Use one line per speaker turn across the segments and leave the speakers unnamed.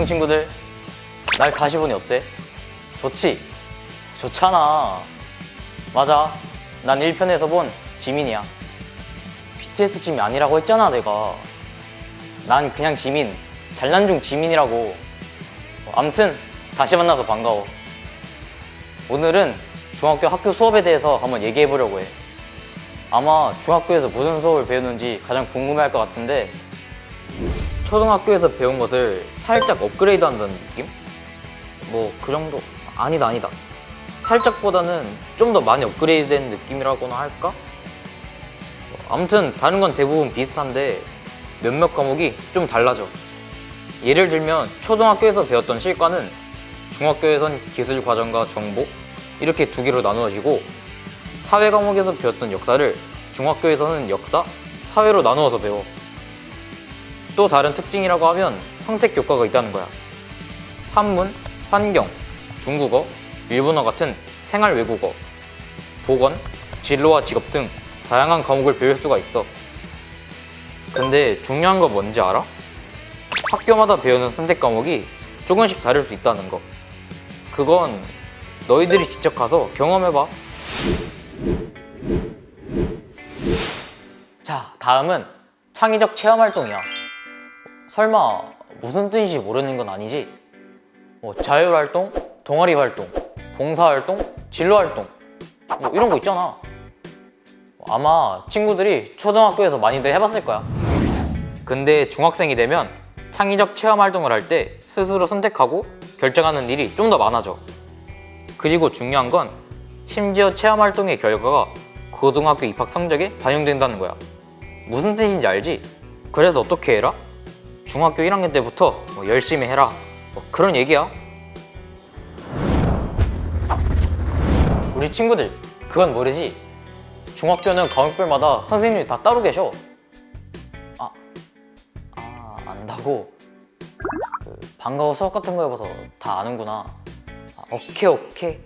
안녕 친구들. 날 다시 보니 어때? 좋지? 좋잖아. 맞아. 난 1편에서 본 지민이야. BTS 지민 아니라고 했잖아, 내가. 난 그냥 지민. 잘난 중 지민이라고. 암튼 다시 만나서 반가워. 오늘은 중학교 학교 수업에 대해서 한번 얘기해 보려고 해. 아마 중학교에서 무슨 수업을 배우는지 가장 궁금해 할 것 같은데 초등학교에서 배운 것을 살짝 업그레이드 한다는 느낌? 뭐 그 정도? 아니다 아니다 살짝보다는 좀 더 많이 업그레이드 된 느낌이라고나 할까? 뭐, 아무튼 다른 건 대부분 비슷한데 몇몇 과목이 좀 달라져 예를 들면 초등학교에서 배웠던 실과는 중학교에선 기술 과정과 정보 이렇게 두 개로 나누어지고 사회 과목에서 배웠던 역사를 중학교에서는 역사, 사회로 나누어서 배워 또 다른 특징이라고 하면 선택 교과가 있다는 거야. 한문, 환경, 중국어, 일본어 같은 생활 외국어, 보건, 진로와 직업 등 다양한 과목을 배울 수가 있어. 근데 중요한 거 뭔지 알아? 학교마다 배우는 선택 과목이 조금씩 다를 수 있다는 거. 그건 너희들이 직접 가서 경험해봐. 자, 다음은 창의적 체험 활동이야. 설마 무슨 뜻인지 모르는 건 아니지? 뭐 자율활동, 동아리 활동, 봉사활동, 진로활동 뭐 이런 거 있잖아 아마 친구들이 초등학교에서 많이들 해봤을 거야 근데 중학생이 되면 창의적 체험 활동을 할 때 스스로 선택하고 결정하는 일이 좀 더 많아져 그리고 중요한 건 심지어 체험 활동의 결과가 고등학교 입학 성적에 반영된다는 거야 무슨 뜻인지 알지? 그래서 어떻게 해라? 중학교 1학년 때부터 뭐 열심히 해라. 뭐 그런 얘기야. 우리 친구들 그건 모르지. 중학교는 과목별마다 선생님이 다 따로 계셔. 아, 아 안다고. 그 방과후 수업 같은 거 해봐서 다 아는구나. 아, 오케이 오케이.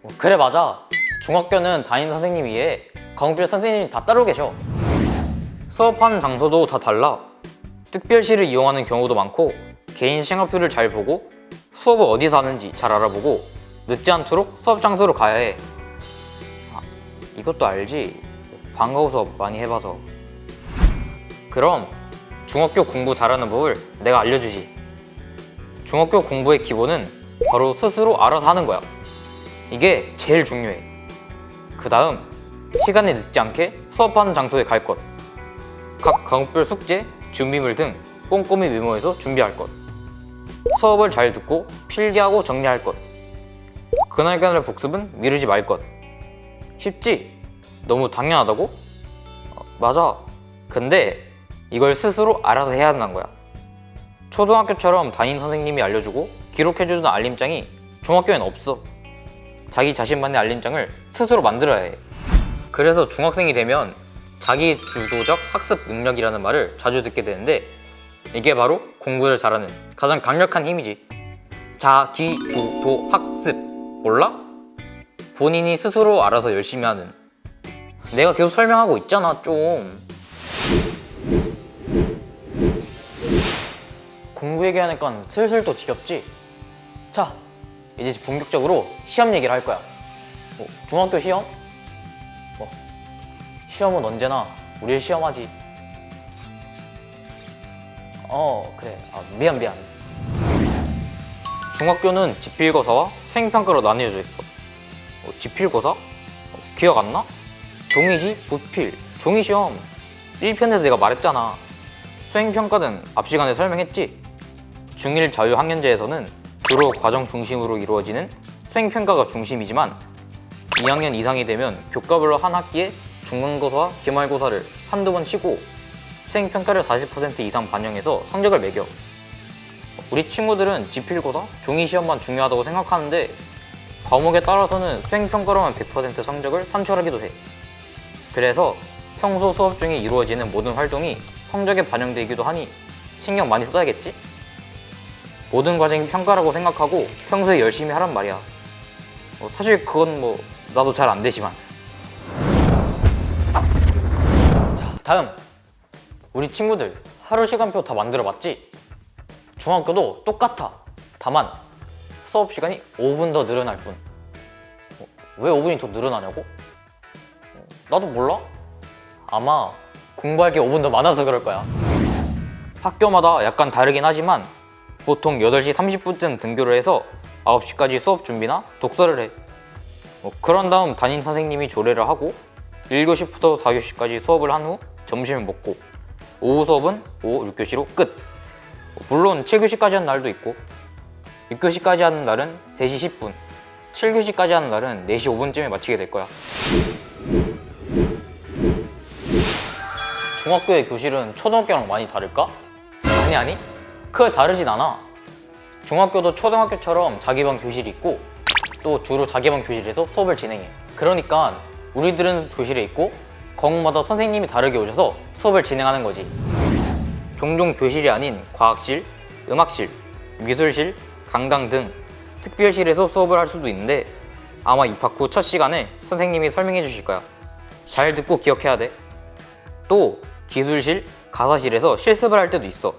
뭐, 그래 맞아. 중학교는 담임 선생님 위에 과목별 선생님이 다 따로 계셔. 수업하는 장소도 다 달라 특별시를 이용하는 경우도 많고 개인 시간표를 잘 보고 수업을 어디서 하는지 잘 알아보고 늦지 않도록 수업 장소로 가야 해. 아, 이것도 알지? 방과후 수업 많이 해봐서. 그럼 중학교 공부 잘하는 법을 내가 알려주지. 중학교 공부의 기본은 바로 스스로 알아서 하는 거야. 이게 제일 중요해. 그 다음 시간에 늦지 않게 수업하는 장소에 갈 것. 각 과목별 숙제, 준비물 등 꼼꼼히 메모해서 준비할 것. 수업을 잘 듣고 필기하고 정리할 것. 그날 그날 복습은 미루지 말 것. 쉽지? 너무 당연하다고? 어, 맞아. 근데 이걸 스스로 알아서 해야 한다는 거야. 초등학교처럼 담임 선생님이 알려주고 기록해주는 알림장이 중학교엔 없어. 자기 자신만의 알림장을 스스로 만들어야 해. 그래서 중학생이 되면 자기 주도적 학습 능력이라는 말을 자주 듣게 되는데 이게 바로 공부를 잘하는 가장 강력한 힘이지. 자기 주도 학습 몰라? 본인이 스스로 알아서 열심히 하는. 내가 계속 설명하고 있잖아 좀. 공부 얘기하니까 슬슬 또 지겹지? 자, 이제 본격적으로 시험 얘기를 할 거야. 뭐, 중학교 시험? 뭐, 시험은 언제나 우리를 시험하지. 어, 그래. 아, 미안, 미안. 중학교는 지필고사와 수행평가로 나뉘어져 있어. 어, 지필고사? 어, 기억 안 나? 종이지, 부필, 종이시험. 1편에서 내가 말했잖아. 수행평가는 앞 시간에 설명했지? 중1 자유학년제에서는 주로 과정 중심으로 이루어지는 수행평가가 중심이지만 2학년 이상이 되면 교과별로 한 학기에 중간고사와 기말고사를 한두 번 치고 수행평가를 40% 이상 반영해서 성적을 매겨. 우리 친구들은 지필고사, 종이시험만 중요하다고 생각하는데 과목에 따라서는 수행평가로만 100% 성적을 산출하기도 해. 그래서 평소 수업 중에 이루어지는 모든 활동이 성적에 반영되기도 하니 신경 많이 써야겠지? 모든 과정이 평가라고 생각하고 평소에 열심히 하란 말이야. 어, 사실 그건 뭐 나도 잘 안 되지만. 다음. 우리 친구들 하루 시간표 다 만들어 봤지? 중학교도 똑같아. 다만 수업 시간이 5분 더 늘어날 뿐. 어, 왜 5분이 더 늘어나냐고? 어, 나도 몰라. 아마 공부할 게 5분 더 많아서 그럴 거야. 학교마다 약간 다르긴 하지만 보통 8시 30분쯤 등교를 해서 9시까지 수업 준비나 독서를 해. 어, 그런 다음 담임 선생님이 조례를 하고 1교시부터 4교시까지 수업을 한 후 점심을 먹고 오후 수업은 오후 6교시로 끝. 어, 물론 7교시까지 하는 날도 있고 6교시까지 하는 날은 3시 10분 7교시까지 하는 날은 4시 5분쯤에 마치게 될 거야 중학교의 교실은 초등학교랑 많이 다를까? 아니 아니 크게 다르진 않아 중학교도 초등학교처럼 자기 방 교실이 있고 또 주로 자기 방 교실에서 수업을 진행해 그러니까 우리들은 교실에 있고 과목마다 선생님이 다르게 오셔서 수업을 진행하는 거지 종종 교실이 아닌 과학실, 음악실, 미술실, 강당 등 특별실에서 수업을 할 수도 있는데 아마 입학 후 첫 시간에 선생님이 설명해 주실 거야. 잘 듣고 기억해야 돼. 또 기술실, 가사실에서 실습을 할 때도 있어.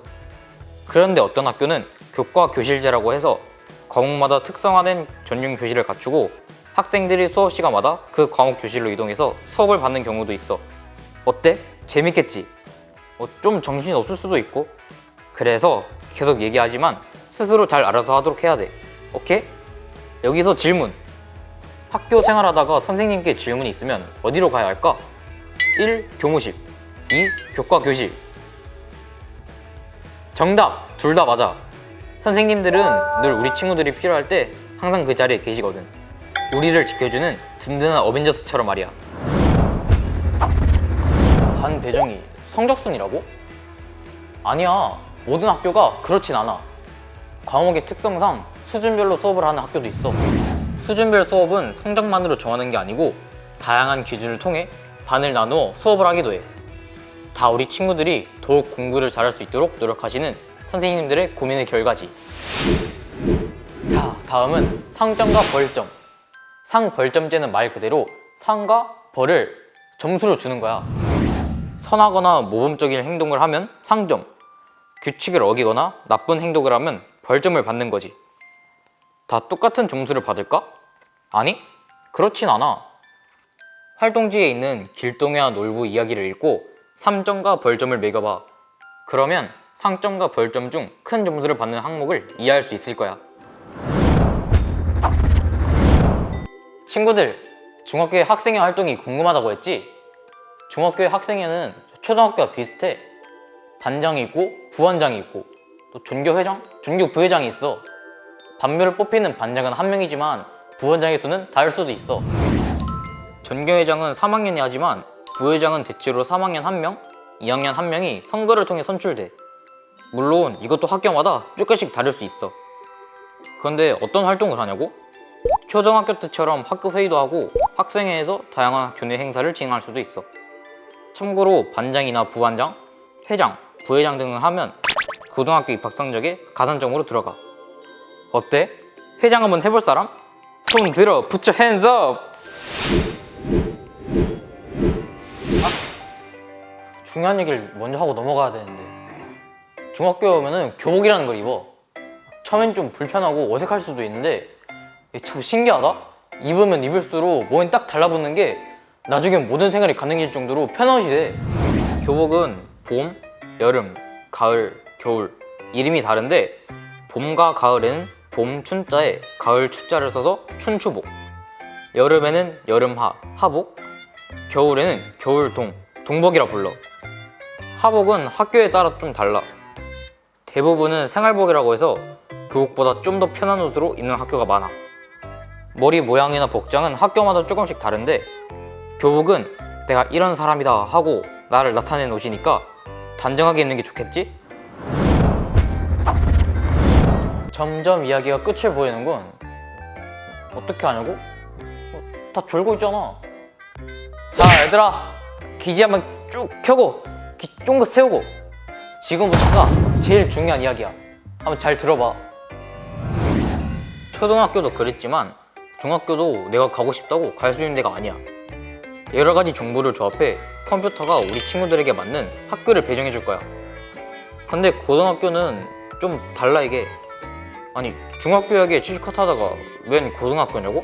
그런데 어떤 학교는 교과 교실제라고 해서 과목마다 특성화된 전용 교실을 갖추고 학생들이 수업 시간마다 그 과목 교실로 이동해서 수업을 받는 경우도 있어. 어때? 재밌겠지? 어, 좀 정신이 없을 수도 있고 그래서 계속 얘기하지만 스스로 잘 알아서 하도록 해야 돼 오케이? 여기서 질문 학교 생활하다가 선생님께 질문이 있으면 어디로 가야 할까? 1. 교무실 2. 교과 교실 정답! 둘 다 맞아 선생님들은 늘 우리 친구들이 필요할 때 항상 그 자리에 계시거든 우리를 지켜주는 든든한 어벤져스처럼 말이야 반 배정이 성적순이라고? 아니야. 모든 학교가 그렇진 않아. 과목의 특성상 수준별로 수업을 하는 학교도 있어. 수준별 수업은 성적만으로 정하는 게 아니고 다양한 기준을 통해 반을 나누어 수업을 하기도 해. 다 우리 친구들이 더욱 공부를 잘할 수 있도록 노력하시는 선생님들의 고민의 결과지. 자, 다음은 상점과 벌점. 상 벌점제는 말 그대로 상과 벌을 점수로 주는 거야. 선하거나 모범적인 행동을 하면 상점, 규칙을 어기거나 나쁜 행동을 하면 벌점을 받는 거지. 다 똑같은 점수를 받을까? 아니, 그렇진 않아. 활동지에 있는 길동이와 놀부 이야기를 읽고 3점과 벌점을 매겨봐. 그러면 상점과 벌점 중 큰 점수를 받는 항목을 이해할 수 있을 거야. 친구들, 중학교의 학생회 활동이 궁금하다고 했지? 중학교의 학생회는 초등학교와 비슷해. 반장이 있고 부반장이 있고 또 전교회장, 전교 부회장이 있어. 반별을 뽑히는 반장은 한 명이지만 부반장의 수는 다를 수도 있어. 전교회장은 3학년이 하지만 부회장은 대체로 3학년 1명, 2학년 1명이 선거를 통해 선출돼. 물론 이것도 학교마다 조금씩 다를 수 있어. 그런데 어떤 활동을 하냐고? 초등학교 때처럼 학급 회의도 하고 학생회에서 다양한 교내 행사를 진행할 수도 있어. 참고로 반장이나 부반장, 회장, 부회장 등을 하면 고등학교 입학 성적에 가산점으로 들어가. 어때? 회장 한번 해볼 사람? 손 들어, your hands up. 아, 중요한 얘기를 먼저 하고 넘어가야 되는데 중학교에 오면은 교복이라는 걸 입어. 처음엔 좀 불편하고 어색할 수도 있는데 참 신기하다. 입으면 입을수록 몸에 딱 달라붙는 게 나중에 모든 생활이 가능해질 정도로 편함이 돼. 교복은 봄, 여름, 가을, 겨울. 이름이 다른데 봄과 가을에는 봄 춘자에 가을 추자를 써서 춘추복. 여름에는 여름하, 하복. 겨울에는 겨울동, 동복이라 불러. 하복은 학교에 따라 좀 달라. 대부분은 생활복이라고 해서 교복보다 좀 더 편한 옷으로 입는 학교가 많아 머리 모양이나 복장은 학교마다 조금씩 다른데 교복은 내가 이런 사람이다 하고 나를 나타내는 옷이니까 단정하게 입는 게 좋겠지? 점점 이야기가 끝을 보이는군. 어떻게 하냐고? 어, 다 졸고 있잖아. 자, 얘들아. 기지 한번 쭉 켜고 귀 쫑긋 세우고 지금부터가 제일 중요한 이야기야. 한번 잘 들어봐. 초등학교도 그랬지만 중학교도 내가 가고 싶다고 갈 수 있는 데가 아니야. 여러 가지 정보를 조합해 컴퓨터가 우리 친구들에게 맞는 학교를 배정해 줄 거야. 근데 고등학교는 좀 달라 이게. 아니 중학교 이야기에 취직컷하다가 웬 고등학교냐고?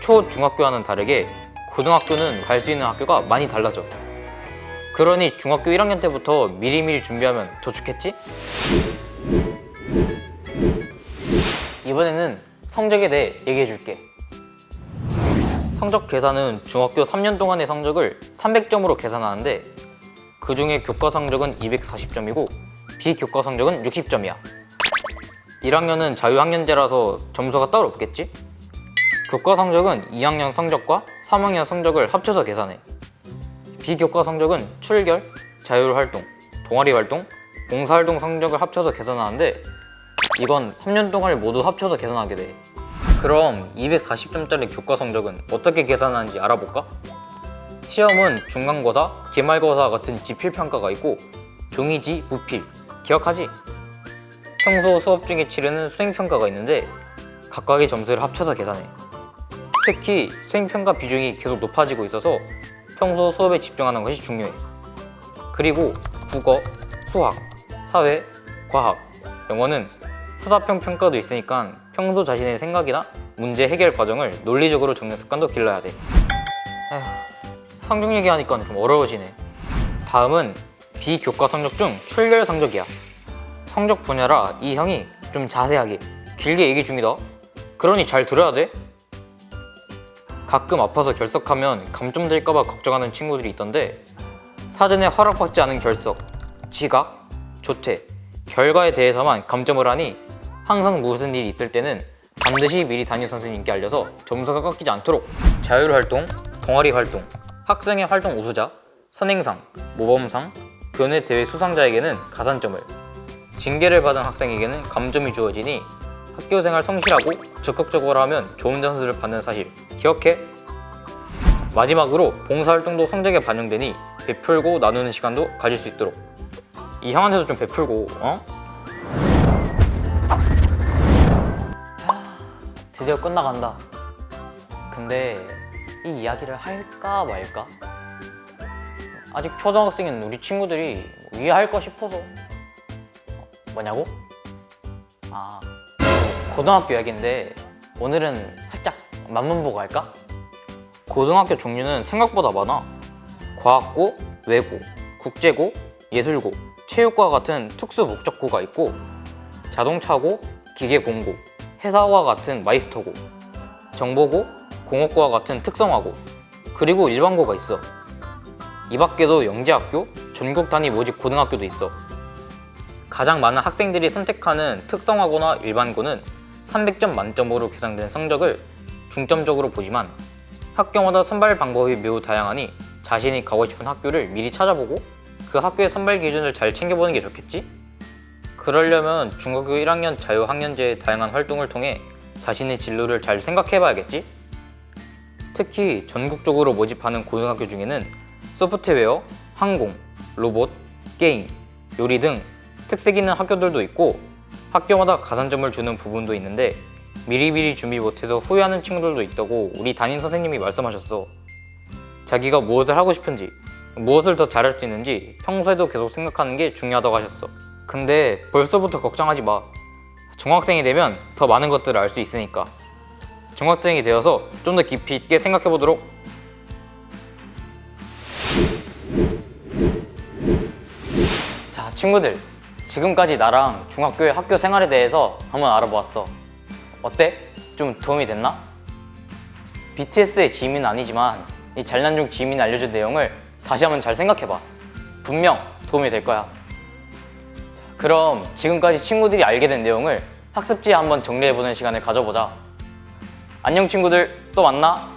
초 중학교와는 다르게 고등학교는 갈 수 있는 학교가 많이 달라져. 그러니 중학교 1학년 때부터 미리미리 준비하면 더 좋겠지? 이번에는 성적에 대해 얘기해 줄게. 성적 계산은 중학교 3년 동안의 성적을 300점으로 계산하는데 그 중에 교과 성적은 240점이고 비교과 성적은 60점이야. 1학년은 자유학년제라서 점수가 따로 없겠지? 교과 성적은 2학년 성적과 3학년 성적을 합쳐서 계산해. 비교과 성적은 출결, 자율활동, 동아리 활동, 봉사활동 성적을 합쳐서 계산하는데 이건 3년 동안을 모두 합쳐서 계산하게 돼. 그럼 240점짜리 교과 성적은 어떻게 계산하는지 알아볼까? 시험은 중간고사, 기말고사 같은 지필평가가 있고 종이지, 무필, 기억하지? 평소 수업 중에 치르는 수행평가가 있는데 각각의 점수를 합쳐서 계산해. 특히 수행평가 비중이 계속 높아지고 있어서 평소 수업에 집중하는 것이 중요해. 그리고 국어, 수학, 사회, 과학, 영어는 사다평 평가도 있으니까 평소 자신의 생각이나 문제 해결 과정을 논리적으로 적는 습관도 길러야 돼. 에휴, 성적 얘기하니까 좀 어려워지네. 다음은 비교과 성적 중 출결 성적이야. 성적 분야라 이 형이 좀 자세하게 길게 얘기 중이다. 그러니 잘 들어야 돼. 가끔 아파서 결석하면 감점될까봐 걱정하는 친구들이 있던데 사전에 허락받지 않은 결석, 지각, 조퇴, 결과에 대해서만 감점을 하니 항상 무슨 일이 있을 때는 반드시 미리 담임 선생님께 알려서 점수가 깎이지 않도록 자율활동, 동아리 활동, 학생의 활동 우수자, 선행상, 모범상, 교내 대회 수상자에게는 가산점을, 징계를 받은 학생에게는 감점이 주어지니 학교 생활 성실하고 적극적으로 하면 좋은 점수를 받는 사실 기억해? 마지막으로 봉사활동도 성적에 반영되니 베풀고 나누는 시간도 가질 수 있도록 이 형한테도 좀 베풀고 어? 드디어 끝나간다 근데 이 이야기를 할까 말까? 아직 초등학생인 우리 친구들이 뭐 이해할까 싶어서 뭐냐고? 아 고등학교 이야기인데 오늘은 살짝 맛만 보고 할까? 고등학교 종류는 생각보다 많아. 과학고, 외고, 국제고, 예술고, 체육과 같은 특수 목적고가 있고 자동차고, 기계공고, 회사와 같은 마이스터고, 정보고, 공업고와 같은 특성화고, 그리고 일반고가 있어. 이 밖에도 영재학교, 전국 단위 모집 고등학교도 있어. 가장 많은 학생들이 선택하는 특성화고나 일반고는 300점 만점으로 계산된 성적을 중점적으로 보지만 학교마다 선발 방법이 매우 다양하니 자신이 가고 싶은 학교를 미리 찾아보고 그 학교의 선발 기준을 잘 챙겨보는 게 좋겠지? 그러려면 중학교 1학년 자유학년제의 다양한 활동을 통해 자신의 진로를 잘 생각해봐야겠지? 특히 전국적으로 모집하는 고등학교 중에는 소프트웨어, 항공, 로봇, 게임, 요리 등 특색 있는 학교들도 있고 학교마다 가산점을 주는 부분도 있는데 미리미리 준비 못해서 후회하는 친구들도 있다고 우리 담임 선생님이 말씀하셨어. 자기가 무엇을 하고 싶은지, 무엇을 더 잘할 수 있는지 평소에도 계속 생각하는 게 중요하다고 하셨어. 근데 벌써부터 걱정하지 마. 중학생이 되면 더 많은 것들을 알 수 있으니까. 중학생이 되어서 좀 더 깊이 있게 생각해 보도록. 자, 친구들. 지금까지 나랑 중학교의 학교 생활에 대해서 한번 알아보았어. 어때? 좀 도움이 됐나? BTS의 지민은 아니지만 이 잘난 중 지민이 알려준 내용을 다시 한번 잘 생각해봐. 분명 도움이 될 거야. 자, 그럼 지금까지 친구들이 알게 된 내용을 학습지에 한번 정리해보는 시간을 가져보자. 안녕 친구들, 또 만나.